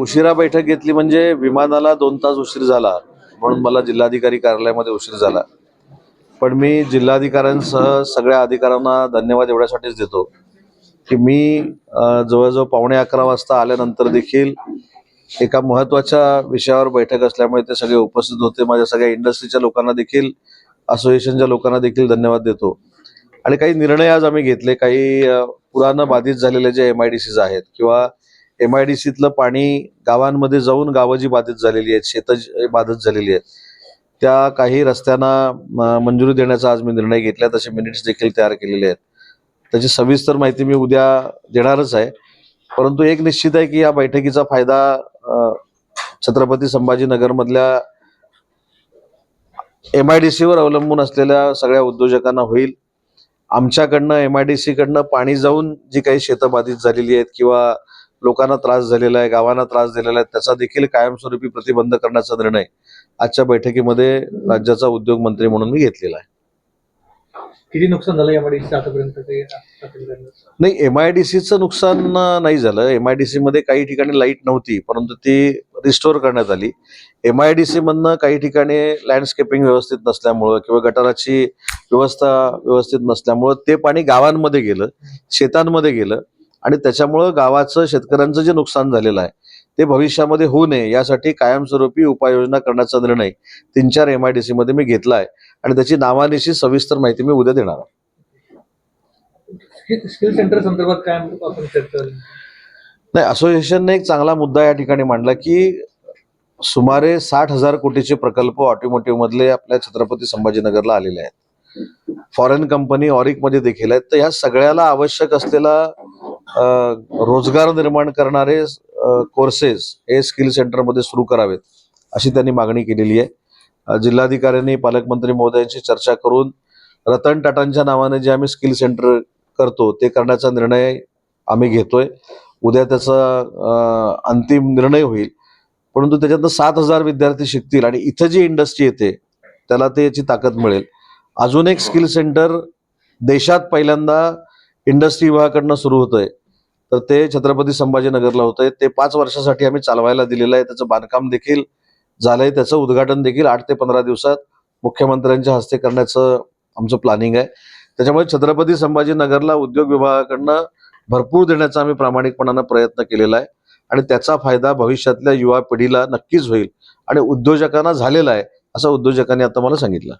उशिरा बैठक घेतली म्हणजे विमानाला दोन तास उशीर झाला. म्हणून मला जिल्हाधिकारी कार्यालयामध्ये उशीर झाला. पण मी जिल्हाधिकाऱ्यांसह सगळ्या अधिकाऱ्यांना धन्यवाद एवढ्यासाठीच देतो की मी जवळजवळ पावणे अकरा वाजता आल्यानंतर देखील एका महत्त्वाच्या विषयावर बैठक असल्यामुळे ते सगळे उपस्थित होते. माझ्या सगळ्या इंडस्ट्रीच्या लोकांना देखील असोसिएशनच्या लोकांना देखील धन्यवाद देतो. आणि काही निर्णय आज आम्ही घेतले. काही पुरानं बाधित झालेले जे एम आय डी सीज आहेत किंवा एम आय डी सीतलं पाणी गावांमध्ये जाऊन गावं जी बाधित झालेली आहेत शेतं बाधित झालेली आहेत. त्या काही रस्त्यांना मंजुरी देण्याचा आज मी निर्णय घेतला तसे मिनिट्स देखील तयार केलेले आहेत. त्याची सविस्तर माहिती मी उद्या देणारच आहे. परंतु एक निश्चित आहे की या बैठकीचा फायदा छत्रपती संभाजीनगरमधल्या एम आय डी सीवर अवलंबून असलेल्या सगळ्या उद्योजकांना होईल. आमच्याकडनं एम आय डी सीकडनं पाणी जाऊन जी काही शेतं बाधित झालेली आहेत किंवा लोकांना त्रास झालेला आहे गावांना त्रास दिलेला आहे त्याचा देखील कायमस्वरूपी प्रतिबंध करण्याचा निर्णय आजच्या बैठकीमध्ये राज्याचा उद्योग मंत्री म्हणून मी घेतलेला आहे. किती नुकसान झालं यामध्ये? नाही एम आय डी सीचं नुकसान नाही झालं. एम आय डी सी मध्ये काही ठिकाणी लाइट नव्हती परंतु ती रिस्टोअर करण्यात आली. एम आय डी सी मधनं काही ठिकाणी लँडस्केपिंग व्यवस्थित नसल्यामुळं किंवा गटाराची व्यवस्था व्यवस्थित नसल्यामुळं ते पाणी गावांमध्ये गेलं शेतांमध्ये गेलं. आणि त्याच्यामुळं गावाचं शेतकऱ्यांचं जे नुकसान झालेलं आहे ते भविष्यामध्ये होऊ नये. यासाठी कायमस्वरूपी उपाययोजना करण्याचा निर्णय तीन चार एम आय डी सी मध्ये मी घेतला आहे. आणि त्याची नावानिशी सविस्तर माहिती मी उद्या देणार आहे. स्किल सेंटर संदर्भात काय आपण चर्चा? नाही असोसिएशनने एक चांगला मुद्दा या ठिकाणी मांडला की सुमारे साठ हजार कोटीचे प्रकल्प ऑटोमोटिव्ह मधले आपल्या छत्रपती संभाजीनगरला आलेले आहेत. फॉरेन कंपनी ऑरिकमध्ये देखील आहेत. तर या सगळ्याला आवश्यक असलेला रोजगार निर्माण करणारे कोर्सेस हे स्किल सेंटरमध्ये सुरू करावेत अशी त्यांनी मागणी केलेली आहे. जिल्हाधिकाऱ्यांनी पालकमंत्री महोदयांशी चर्चा करून रतन टाटांच्या नावाने जे आम्ही स्किल सेंटर करतो ते करण्याचा निर्णय आम्ही घेतोय. उद्या त्याचा अंतिम निर्णय होईल. परंतु त्याच्यातनं सात हजार विद्यार्थी शिकतील आणि इथं जी इंडस्ट्री येते त्याला त्याची ताकद मिळेल. अजून एक स्किल सेंटर देशात पहिल्यांदा इंडस्ट्री विभागाकडनं सुरू होतंय. तर ते छत्रपती संभाजीनगरला होतंय ते पाच वर्षासाठी आम्ही चालवायला दिलेलं आहे. त्याचं बांधकाम देखील झालंय. त्याचं उद्घाटन देखील आठ ते पंधरा दिवसात मुख्यमंत्र्यांच्या हस्ते करण्याचं आमचं प्लॅनिंग आहे. त्याच्यामुळे छत्रपती संभाजीनगरला उद्योग विभागाकडनं भरपूर देण्याचा आम्ही प्रामाणिकपणानं प्रयत्न केलेला आहे. आणि त्याचा फायदा भविष्यातल्या युवा पिढीला नक्कीच होईल आणि उद्योजकांना झालेला आहे असं उद्योजकांनी आता मला सांगितलं.